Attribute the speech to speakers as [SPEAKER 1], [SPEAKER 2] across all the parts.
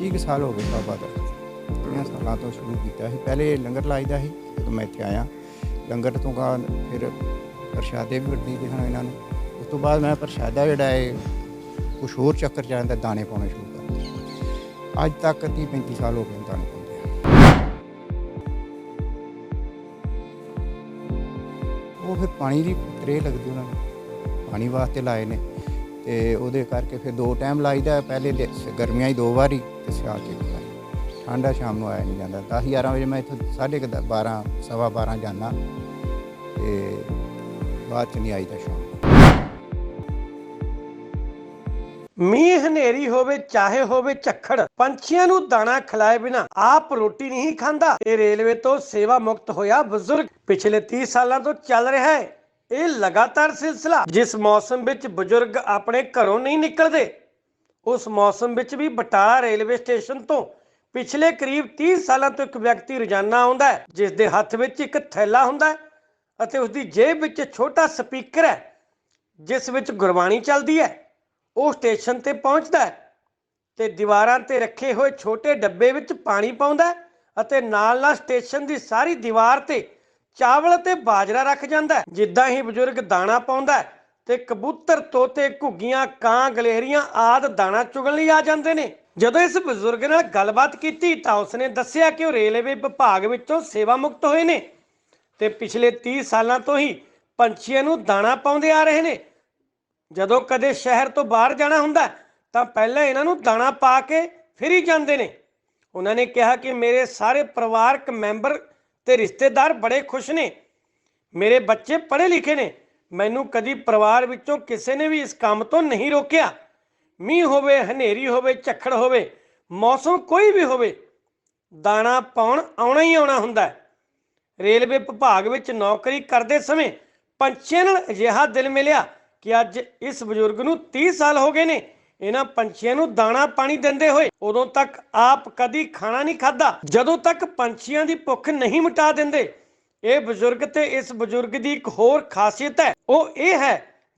[SPEAKER 1] 30 ਸਾਲ ਹੋ ਗਏ ਬਾਬਾ ਦਾ। 30 ਸਾਲਾਂ ਤੋਂ ਸ਼ੁਰੂ ਕੀਤਾ ਸੀ। ਪਹਿਲੇ ਲੰਗਰ ਲਾਈਦਾ ਸੀ, ਜਦੋਂ ਮੈਂ ਇੱਥੇ ਆਇਆ। ਲੰਗਰ ਤੋਂ ਬਾਅਦ ਫਿਰ ਪ੍ਰਸ਼ਾਦੇ ਵੀ ਵਰਦੀ ਦੇ ਇਹਨਾਂ ਨੂੰ। ਉਸ ਤੋਂ ਬਾਅਦ ਮੈਂ ਪ੍ਰਸ਼ਾਦਾ ਜਿਹੜਾ ਹੈ ਕੁਛ ਹੋਰ ਚੱਕਰ ਜਾਂਦਾ ਦਾਣੇ ਪਾਉਣੇ ਸ਼ੁਰੂ ਕਰ ਦਿੱਤੇ। ਅੱਜ ਤੱਕ 30 35 ਸਾਲ ਹੋ ਗਏ ਦਾਣੇ ਪਾਉਂਦੇ ਉਹ ਫਿਰ ਪਾਣੀ ਦੀ ਤਰੇ ਲੱਗਦੀ ਉਹਨਾਂ ਨੂੰ। ਪਾਣੀ ਵਾਸਤੇ ਲਾਏ ਨੇ। ਤੇ ਉਹਦੇ ਕਰਕੇ ਫਿਰ ਦੋ ਟਾਈਮ ਲਾਈਦਾ ਹੈ। ਪਹਿਲੇ ਦੇ- ਗਰਮੀਆਂ ਹੀ ਦੋ ਵਾਰੀ ਤੇ ਸਿਆਲ ਚ ਇੱਕ ਵਾਰੀ। ਠੰਡਾ ਸ਼ਾਮ ਨੂੰ ਆਇਆ ਨਹੀਂ ਜਾਂਦਾ। 10 11 ਵਜੇ ਮੈਂ ਇੱਥੋਂ ਸਾਢੇ ਕੁ ਦ- 12 ਸਵਾ 12 ਜਾਣਾ ਤੇ ਬਾਅਦ ਚ ਨਹੀਂ ਆਈਦਾ ਸ਼ਾਮ
[SPEAKER 2] ਮੀਂਹ ਹਨੇਰੀ ਹੋਵੇ, ਚਾਹੇ ਹੋਵੇ ਝੱਖੜ, ਪੰਛੀਆਂ ਨੂੰ ਦਾਣਾ ਖਿਲਾਏ ਬਿਨਾ ਆਪ ਰੋਟੀ ਨਹੀਂ ਖਾਂਦਾ। ਇਹ ਰੇਲਵੇ ਤੋਂ ਸੇਵਾ ਮੁਕਤ ਹੋਇਆ ਬਜ਼ੁਰਗ। ਪਿਛਲੇ 30 ਸਾਲਾਂ ਤੋਂ ਚੱਲ ਰਿਹਾ ਹੈ। ਇਹ ਲਗਾਤਾਰ ਸਿਲਸਿਲਾ, ਜਿਸ ਮੌਸਮ ਵਿੱਚ ਬਜ਼ੁਰਗ ਆਪਣੇ ਘਰੋਂ ਨਹੀਂ ਨਿਕਲਦੇ, ਉਸ ਮੌਸਮ ਵਿੱਚ ਵੀ ਬਟਾਲਾ ਰੇਲਵੇ ਸਟੇਸ਼ਨ ਤੋਂ ਪਿਛਲੇ ਕਰੀਬ 30 ਸਾਲਾਂ ਤੋਂ ਇੱਕ ਵਿਅਕਤੀ ਰੋਜ਼ਾਨਾ ਆਉਂਦਾ ਹੈ, ਜਿਸ ਦੇ ਹੱਥ ਵਿੱਚ ਇੱਕ ਥੈਲਾ ਹੁੰਦਾ ਹੈ ਅਤੇ ਉਸ ਦੀ ਜੇਬ ਵਿੱਚ ਛੋਟਾ ਸਪੀਕਰ ਹੈ, ਜਿਸ ਵਿੱਚ ਗੁਰਬਾਣੀ ਚੱਲਦੀ ਹੈ। ਉਹ ਸਟੇਸ਼ਨ ਤੇ ਪਹੁੰਚਦਾ ਹੈ ਤੇ ਦੀਵਾਰਾਂ ਤੇ ਰੱਖੇ ਹੋਏ ਛੋਟੇ ਡੱਬੇ ਵਿੱਚ ਪਾਣੀ ਪਾਉਂਦਾ ਅਤੇ ਨਾਲ ਨਾਲ ਸਟੇਸ਼ਨ ਦੀ ਸਾਰੀ ਦੀਵਾਰ ਤੇ ਚਾਵਲ ਅਤੇ ਬਾਜਰਾ ਰੱਖ ਜਾਂਦਾ ਜਿੱਦਾਂ ਹੀ ਬਜ਼ੁਰਗ ਦਾਣਾ ਪਾਉਂਦਾ ਤੇ ਕਬੂਤਰ, ਤੋਤੇ, ਘੁੱਗੀਆਂ, ਕਾਂ, ਗਲੇਰੀਆਂ ਆਦ ਦਾਣਾ ਚੁਗਣ ਲਈ ਆ ਜਾਂਦੇ ਨੇ। ਜਦੋਂ ਇਸ ਬਜ਼ੁਰਗ ਨਾਲ ਗੱਲਬਾਤ ਕੀਤੀ ਤਾਂ ਉਸਨੇ ਦੱਸਿਆ ਕਿ ਉਹ ਰੇਲਵੇ ਵਿਭਾਗ ਵਿੱਚੋਂ ਸੇਵਾ ਮੁਕਤ ਹੋਏ ਨੇ ਤੇ ਪਿਛਲੇ 30 ਸਾਲਾਂ ਤੋਂ ਹੀ ਪੰਛੀਆਂ ਨੂੰ ਦਾਣਾ ਪਾਉਂਦੇ ਆ ਰਹੇ ਨੇ। ਜਦੋਂ ਕਦੇ ਸ਼ਹਿਰ ਤੋਂ ਬਾਹਰ ਜਾਣਾ ਹੁੰਦਾ ਤਾਂ ਪਹਿਲਾਂ ਇਹਨਾਂ ਨੂੰ ਦਾਣਾ ਪਾ ਕੇ ਫਿਰ ਹੀ ਜਾਂਦੇ ਨੇ। ਉਹਨਾਂ ਨੇ ਕਿਹਾ ਕਿ ਮੇਰੇ ਸਾਰੇ ਪਰਿਵਾਰਕ ਮੈਂਬਰ ਤੇ ਰਿਸ਼ਤੇਦਾਰ ਬੜੇ ਖੁਸ਼ ਨੇ। ਮੇਰੇ ਬੱਚੇ ਪੜ੍ਹੇ ਲਿਖੇ ਨੇ। ਮੈਨੂੰ ਕਦੀ ਪਰਿਵਾਰ ਵਿੱਚੋਂ ਕਿਸੇ ਨੇ ਵੀ ਇਸ ਕੰਮ ਤੋਂ ਨਹੀਂ ਰੋਕਿਆ। ਮੀਂਹ ਹੋਵੇ, ਹਨੇਰੀ ਹੋਵੇ, ਝੱਖੜ ਹੋਵੇ, ਮੌਸਮ ਕੋਈ ਵੀ ਹੋਵੇ, ਦਾਣਾ ਪਾਉਣ ਆਉਣਾ ਹੀ ਆਉਣਾ ਹੁੰਦਾ ਹੈ। ਰੇਲਵੇ ਵਿਭਾਗ ਵਿੱਚ ਨੌਕਰੀ ਕਰਦੇ ਸਮੇਂ ਪੰਛੀਆਂ ਨਾਲ ਅਜਿਹਾ ਦਿਲ ਮਿਲਿਆ ਕਿ ਅੱਜ ਇਸ ਬਜ਼ੁਰਗ ਨੂੰ 30 ਸਾਲ ਹੋ ਗਏ ਨੇ। ਇਹਨਾਂ ਪੰਛੀਆਂ ਨੂੰ ਦਾਣਾ ਪਾਣੀ ਦਿੰਦੇ ਹੋਏ ਉਦੋਂ ਤੱਕ ਆਪ ਕਦੀ ਖਾਣਾ ਨਹੀਂ ਖਾਦਾ ਜਦੋਂ ਤੱਕ ਪੰਛੀਆਂ ਦੀ ਭੁੱਖ ਨਹੀਂ ਮਿਟਾ ਦਿੰਦੇ ਇਹ ਬਜ਼ੁਰਗ ਤੇ ਇਸ ਬਜ਼ੁਰਗ ਦੀ ਇੱਕ ਹੋਰ ਖਾਸੀਅਤ ਹੈ। ਉਹ ਇਹ ਹੈ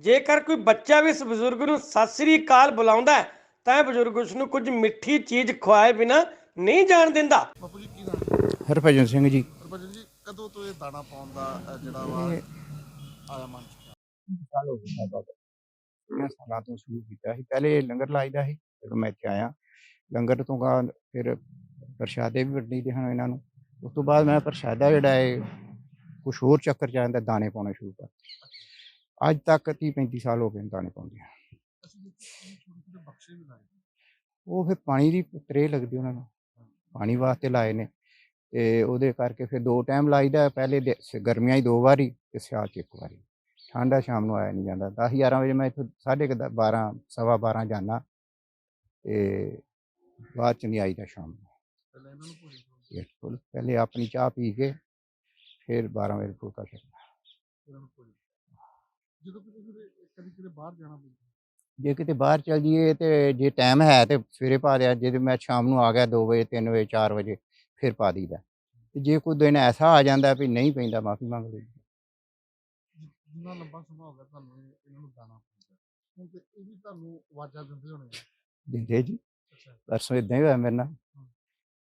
[SPEAKER 2] ਜੇਕਰ ਕੋਈ ਬੱਚਾ ਵੀ ਇਸ ਬਜ਼ੁਰਗ ਨੂੰ ਸਤਿ ਸ੍ਰੀ ਅਕਾਲ ਬੁਲਾਉਂਦਾ ਹੈ ਤਾਂ ਇਹ ਬਜ਼ੁਰਗ ਉਸ ਨੂੰ ਕੁਝ ਮਿੱਠੀ ਚੀਜ਼ ਖਵਾਏ ਬਿਨਾ ਨਹੀਂ ਜਾਣ ਦਿੰਦਾ।
[SPEAKER 3] ਬਾਪੂ ਜੀ ਕੀ ਨਾਮ
[SPEAKER 1] ਹਰਭਜਨ ਸਿੰਘ ਜੀ।
[SPEAKER 3] ਹਰਭਜਨ ਜੀ ਕਦੋਂ ਤੋਂ ਇਹ ਦਾਣਾ ਪਾਉਣ ਦਾ ਜਿਹੜਾ ਵਾ ਆਇਆ ਮਨ ਚ?
[SPEAKER 1] 30 ਸਾਲਾਂ ਤੋਂ ਸ਼ੁਰੂ ਕੀਤਾ ਸੀ। ਪਹਿਲੇ ਲੰਗਰ ਲਾਈਦਾ ਸੀ ਜਦੋਂ ਮੈਂ ਇੱਥੇ ਆਇਆ। ਲੰਗਰ ਤੋਂ ਬਾਅਦ ਫਿਰ ਪ੍ਰਸ਼ਾਦੇ ਵੀ ਵਰਦੀ ਦੇ ਹਨ ਇਹਨਾਂ ਨੂੰ। ਉਸ ਤੋਂ ਬਾਅਦ ਮੈਂ ਪ੍ਰਸ਼ਾਦਾ ਜਿਹੜਾ ਹੈ ਕੁਛ ਹੋਰ ਚੱਕਰ ਜਾਂਦਾ ਦਾਣੇ ਪਾਉਣੇ ਸ਼ੁਰੂ ਕਰ। ਅੱਜ ਤੱਕ 30 35 ਸਾਲ ਹੋ ਗਏ ਦਾਣੇ ਪਾਉਂਦੇ ਆ। ਉਹ ਫਿਰ ਪਾਣੀ ਦੀ ਤਰੇ ਲੱਗਦੀ ਉਹਨਾਂ ਨੂੰ। ਪਾਣੀ ਵਾਸਤੇ ਲਾਏ ਨੇ। ਤੇ ਉਹਦੇ ਕਰਕੇ ਫਿਰ ਦੋ ਟਾਈਮ ਲਾਈਦਾ। ਪਹਿਲੇ ਗਰਮੀਆਂ ਹੀ ਦੋ ਵਾਰੀ ਤੇ ਸਿਆਲ ਚ ਇੱਕ ਵਾਰੀ। ਠੰਡਾ ਸ਼ਾਮ ਨੂੰ ਆਇਆ ਨਹੀਂ ਜਾਂਦਾ। 10 11 ਵਜੇ ਮੈਂ ਇੱਥੋਂ ਸਾਢੇ ਕੁ ਦ- 12 ਸਵਾ 12 ਜਾਣਾ ਤੇ ਬਾਅਦ ਚ ਨਹੀਂ ਆਈਦਾ ਸ਼ਾਮ ਨੂੰ।
[SPEAKER 3] ਪਹਿਲਾਂ ਇਹਨਾਂ ਨੂੰ ਭੋਜਨ ਪਾਉਂਦੇ,
[SPEAKER 1] ਬਿਲਕੁਲ ਪਹਿਲੇ ਆਪਣੀ ਚਾਹ ਪੀ ਕੇ ਫਿਰ 12 ਵਜੇ ਫੁਲਕਾ ਛਕਣਾ
[SPEAKER 3] ਭੋਜਨ ਜਦੋਂ ਕਿਤੇ ਕਿਤੇ ਕਦੀ ਕਿਤੇ ਬਾਹਰ ਜਾਣਾ ਪੈਂਦਾ
[SPEAKER 1] ਜੇ ਕਿਤੇ ਬਾਹਰ ਚਲ ਜਾਈਏ ਤੇ ਜੇ ਟਾਈਮ ਹੈ ਤੇ ਸਵੇਰੇ ਪਾ ਦਿਆ ਜੇ ਮੈਂ ਸ਼ਾਮ ਨੂੰ ਆ ਗਿਆ 2 ਵਜੇ 3 ਵਜੇ 4 ਵਜੇ ਫਿਰ ਪਾ ਦਈਦਾ। ਤੇ ਜੇ ਕੋਈ ਦਿਨ ਐਸਾ ਆ ਜਾਂਦਾ ਵੀ ਨਹੀਂ ਪੈਂਦਾ ਮਾਫੀ ਮੰਗ ਲਈ
[SPEAKER 3] ਜਿੰਨਾ ਲੰਬਾ ਸਮਾਂ ਹੋ ਗਿਆ ਤੁਹਾਨੂੰ ਇਹ- ਇਹਨਾਂ ਨੂੰ ਦਾਣਾ ਪਾਉਂਦਾ ਹੁਣ ਤੇ ਇਹ ਵੀ ਤੁਹਾਨੂੰ ਆਵਾਜ਼ਾਂ ਦਿੰਦੇ ਹੋਣੇ ਆ।
[SPEAKER 1] ਦਿੰਦੇ ਜੀ।
[SPEAKER 3] ਅੱਛਾ।
[SPEAKER 1] ਪਰਸੋਂ ਇਦਾਂ ਹੀ ਹੋਇਆ ਮੇਰੇ ਨਾਲ।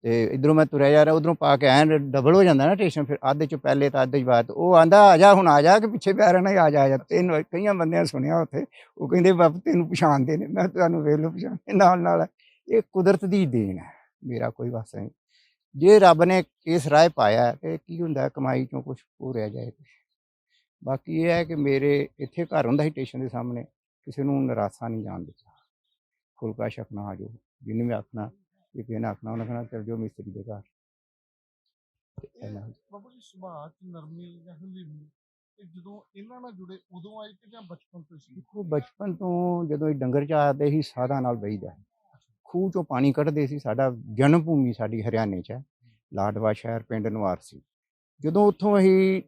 [SPEAKER 1] ਤੇ ਇਧਰੋਂ ਮੈਂ ਤੁਰਿਆ ਜਾ ਰਿਹਾ ਉਧਰੋਂ ਪਾ ਕੇ ਐਨ ਡਬਲ ਹੋ ਜਾਂਦਾ ਨਾ ਸਟੇਸ਼ਨ ਫਿਰ ਅੱਧ ਚ ਪਹਿਲੇ ਤਾਂ ਅੱਧ ਚ ਬਾਅਦ। ਉਹ ਆਂਦਾ ਆ ਜਾ ਹੁਣ ਆ ਜਾ ਕਿ ਪਿੱਛੇ ਪਿਆ ਰਹਿਣਾ ਹੀ ਆ ਜਾ ਆ ਜਾ। ਤੈਨੂੰ ਕਈਆਂ ਬੰਦਿਆਂ ਨੇ ਸੁਣਿਆ ਉੱਥੇ ਉਹ ਕਹਿੰਦੇ ਬਾਪ ਤੈਨੂੰ ਪਛਾਣਦੇ ਨੇ। ਮੈਂ ਤੁਹਾਨੂੰ ਵੇਖ ਲਓ ਪਛਾਣਦੇ ਨਾਲ ਨਾਲ ਇਹ ਕੁਦਰਤ ਦੀ ਦੇਣ ਹੈ ਮੇਰਾ ਕੋਈ ਵਾਸ ਨਹੀਂ। ਜੇ ਰੱਬ ਨੇ ਇਸ ਰਾਹ ਪਾਇਆ ਹੈ, ਤੇ ਕੀ ਹੁੰਦਾ ਹੈ, ਕਮਾਈ ਚੋਂ ਕੁਝ ਹੋ ਰਿਹਾ ਜਾਏ ਕੁਛ। ਬਾਕੀ ਇਹ ਹੈ ਕਿ ਮੇਰੇ ਇੱਥੇ ਘਰ ਹੁੰਦਾ ਸੀ ਸਟੇਸ਼ਨ ਦੇ ਸਾਹਮਣੇ ਕਿਸੇ ਨੂੰ ਨਿਰਾਸ਼ਾ ਨਹੀਂ ਜਾਣ ਦਿੱਤਾ। ਫੁਲਕਾ ਛਕਣਾ ਆ ਜਾਓ ਜਿਹਨੂੰ ਵੀ ਆਖਣਾ ਜੇ ਕਿਸੇ ਨੇ ਆਖਣਾ ਉਹਨੇ ਕਹਿਣਾ ਚਲ ਜਾਓ ਮਿਸਤਰੀ ਦੇ ਘਰ।
[SPEAKER 3] ਬਾਬੂ ਜੀ ਸੁਭਾਅ ਚ ਨਰਮੀ ਜਾਂ ਹਲੀਮੀ ਇਹ ਜਦੋਂ ਇਹਨਾਂ ਨਾਲ ਜੁੜੇ ਉਦੋਂ ਆਈ ਕਿ ਜਾਂ ਬਚਪਨ ਤੋਂ ਸੀ?
[SPEAKER 1] ਦੇਖੋ ਬਚਪਨ ਤੋਂ ਜਦੋਂ ਇਹ ਡੰਗਰ ਚਾਰਦੇ ਸੀ ਸਾਧਾਂ ਨਾਲ ਬਈਦਾ ਖੂਹ ਚੋਂ ਪਾਣੀ ਕੱਢਦੇ ਸੀ ਸਾਡਾ ਜਨਮ ਭੂਮੀ ਸਾਡੀ ਹਰਿਆਣੇ 'ਚ ਹੈ। ਲਾਡਵਾ ਸ਼ਹਿਰ ਪਿੰਡ ਨਵਾਰ ਸੀ। ਜਦੋਂ ਉੱਥੋਂ ਅਸੀਂ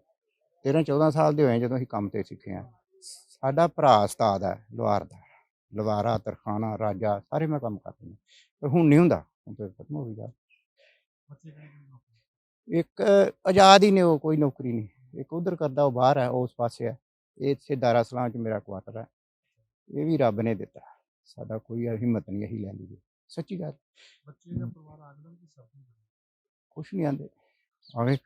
[SPEAKER 1] 13 14 ਸਾਲ ਦੇ ਹੋਏ ਜਦੋਂ ਅਸੀਂ ਕੰਮ ਤੇ ਸਿੱਖਿਆ ਸਾਡਾ ਭਰਾ ਉਸਤਾਦ ਹੈ ਲੁਹਾਰ ਦਾ ਲਵਾਰਾ ਤਰਖਾਣਾ ਰਾਜਾ ਸਾਰੇ ਮੈਂ ਕੰਮ ਕਰਦੇ ਪਰ ਹੁਣ ਨਹੀਂ ਹੁੰਦਾ ਹੁਣ ਤੇ ਖਤਮ ਹੋ ਗਿਆ ਇੱਕ ਆਜ਼ਾਦ ਹੀ ਨੇ ਉਹ ਕੋਈ ਨੌਕਰੀ ਨਹੀਂ। ਇੱਕ ਉਧਰ ਕਰਦਾ ਉਹ ਬਾਹਰ ਹੈ ਉਸ ਪਾਸੇ ਹੈ। ਇਹ ਇੱਥੇ ਦਾਰਾ ਸਲਾਮ ਚ ਮੇਰਾ ਕੁਆਟਰ ਹੈ। ਇਹ ਵੀ ਰੱਬ ਨੇ ਦਿੱਤਾ। ਸਾਡਾ ਕੋਈ ਹਿੰਮਤ ਨਹੀਂ ਅਸੀਂ ਲੈ ਲਈਏ ਸੱਚੀ ਗੱਲ।
[SPEAKER 3] ਬੱਚੇ ਦਾ ਪਰਿਵਾਰ ਆਖਦਾ ਕਿ ਸਭ
[SPEAKER 1] ਨਹੀਂ ਆਂਦੇ। ਆਵੇ।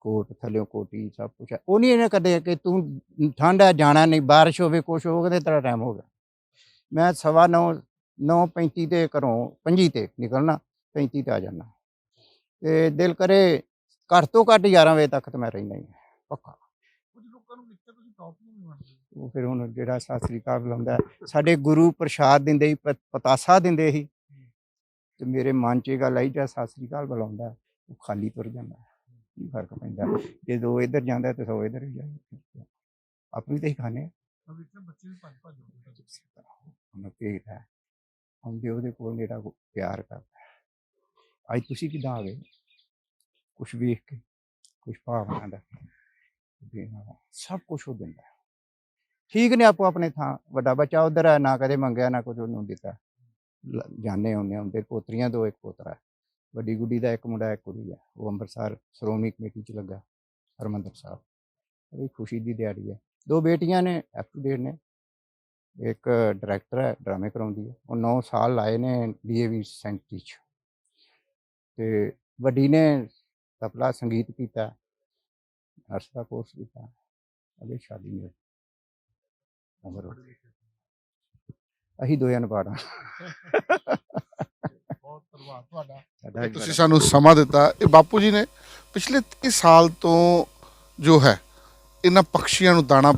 [SPEAKER 1] ਕੋਟ ਥੱਲਿਓ ਕੋਟੀ ਸਭ ਕੁਛ ਹੈ। ਉਹ ਨਹੀਂ ਇਹਨੇ ਕਦੇ ਕਿ ਤੂੰ ਠੰਡ ਹੈ ਜਾਣਾ ਨਹੀਂ ਬਾਰਿਸ਼ ਹੋਵੇ ਕੁਛ ਹੋਵੇ ਤੇ ਤੇਰਾ ਟਾਈਮ ਹੋ ਗਿਆ। ਮੈਂ ਸਵਾ ਨੌ ਨੌ ਪੈਂਤੀ ਤੇ ਘਰੋਂ ਪੰਜੀ ਤੇ ਨਿਕਲਣਾ 35 ਤੇ ਆ ਜਾਣਾ। ਤੇ ਦਿਲ ਕਰੇ ਘੱਟ ਤੋਂ ਘੱਟ 11 ਵਜੇ ਤੱਕ ਤੇ ਮੈਂ ਰਹਿਣਾ ਹੀ ਹਾਂ, ਪੱਕਾ।
[SPEAKER 3] ਕੁਝ ਲੋਕਾਂ ਨੂੰ ਲਿਖਿਆ ਤੁਸੀਂ ਟੌਪ ਨੂੰ ਨਹੀਂ ਮੰਨਦੇ
[SPEAKER 1] ਉਹ ਫਿਰ ਹੁਣ ਜਿਹੜਾ ਸਤਿ ਸ੍ਰੀ ਅਕਾਲ ਬੁਲਾਉਂਦਾ ਹੈ, ਸਾਡੇ ਗੁਰੂ ਪ੍ਰਸ਼ਾਦ ਦਿੰਦੇ ਪ- ਪਤਾਸਾ ਦਿੰਦੇ ਸੀ। ਤੇ ਮੇਰੇ ਮਨ 'ਚ ਇਹ ਗੱਲ ਆਈ ਜਾਂ ਸਤਿ ਸ੍ਰੀ ਅਕਾਲ ਬੁਲਾਉਂਦਾ ਹੈ, ਉਹ ਖਾਲੀ ਤੁਰ ਜਾਂਦਾ ਹੈ। ਕੀ ਫ਼ਰਕ ਪੈਂਦਾ? ਜੇ ਦੋ ਇੱਧਰ ਜਾਂਦਾ ਤੇ ਸੌ ਇੱਧਰ ਵੀ ਜਾਂਦੇ ਆਪਣੀ ਤਾਂ ਹੀ। ਖਾਣੇ
[SPEAKER 3] ਬੱਚੇ ਵੀ ਭੱਜ ਭੱਜ
[SPEAKER 1] ਉਹਨੂੰ ਭੇਜਦਾ ਉਹਦੇ ਕੋਲ ਕੋ- ਪਿਆਰ ਕਰਦਾ। ਅੱਜ ਤੁਸੀਂ ਕਿਦਾਂ ਆ ਗਏ? ਕੁਛ ਵੇਖ ਕੇ ਕੁਛ ਭਾਵਨਾ ਦਾ ਸਭ ਕੁਝ ਉਹ ਦਿੰਦਾ। ਠੀਕ ਨੇ ਆਪੋ ਆਪਣੇ ਥਾਂ ਵੱਡਾ ਬੱਚਾ ਉਧਰ ਹੈ ਨਾ ਕਦੇ ਮੰਗਿਆ ਨਾ ਕੁਝ ਉਹਨੂੰ ਦਿੱਤਾ। ਜਾਣੇ ਹੁੰਦੇ ਆ, ਉਹਦੇ ਪੋਤਰੀਆਂ ਦੋ ਇੱਕ ਪੋਤਰਾ। ਵੱਡੀ ਗੁੱਡੀ ਦਾ ਇੱਕ ਮੁੰਡਾ, ਇੱਕ ਕੁੜੀ ਹੈ ਉਹ ਅੰਮ੍ਰਿਤਸਰ ਸ਼੍ਰੋਮਣੀ ਕਮੇਟੀ ਚ ਲੱਗਾ, ਹਰਮੰਦਰ ਸਾਹਿਬ। ਬੜੀ ਖੁਸ਼ੀ ਦੀ ਦਿਹਾੜੀ ਹੈ ਦੋ ਬੇਟੀਆਂ ਨੇ ਅਪ ਟੂ ਡੇਟ ਨੇ। ਇੱਕ ਡਾਇਰੈਕਟਰ ਹੈ ਡਰਾਮੇ ਕਰਾਉਂਦੀ ਹੈ। ਉਹ 9 ਸਾਲ ਲਾਏ ਨੇ ਡੀਏਵੀ ਸੈਂਟਰੀ ਚ। ਤੇ ਵੱਡੀ ਨੇ ਤਬਲਾ ਸੰਗੀਤ ਕੀਤਾ, ਨਰਸ ਦਾ ਕੋਰਸ ਕੀਤਾ ਅਗੇ ਸ਼ਾਦੀ ਨਹੀਂ ਉਮਰ ਹੋ ਗਈ। ਅਸੀਂ ਦੋਆਂ ਨੂੰ ਪਾੜਾ
[SPEAKER 3] ਬਹੁਤ ਧੰਨਵਾਦ ਤੁਹਾਡਾ। ਤੁਸੀਂ ਸਾਨੂੰ ਸਮਾਂ ਦਿੱਤਾ। ਇਹ ਬਾਪੂ ਜੀ ਨੇ ਪਿਛਲੇ 30 ਸਾਲ ਤੋਂ ਜੋ ਹੈ ਇਹਨਾਂ ਪੰਛੀਆਂ ਨੂੰ ਦਾਣਾ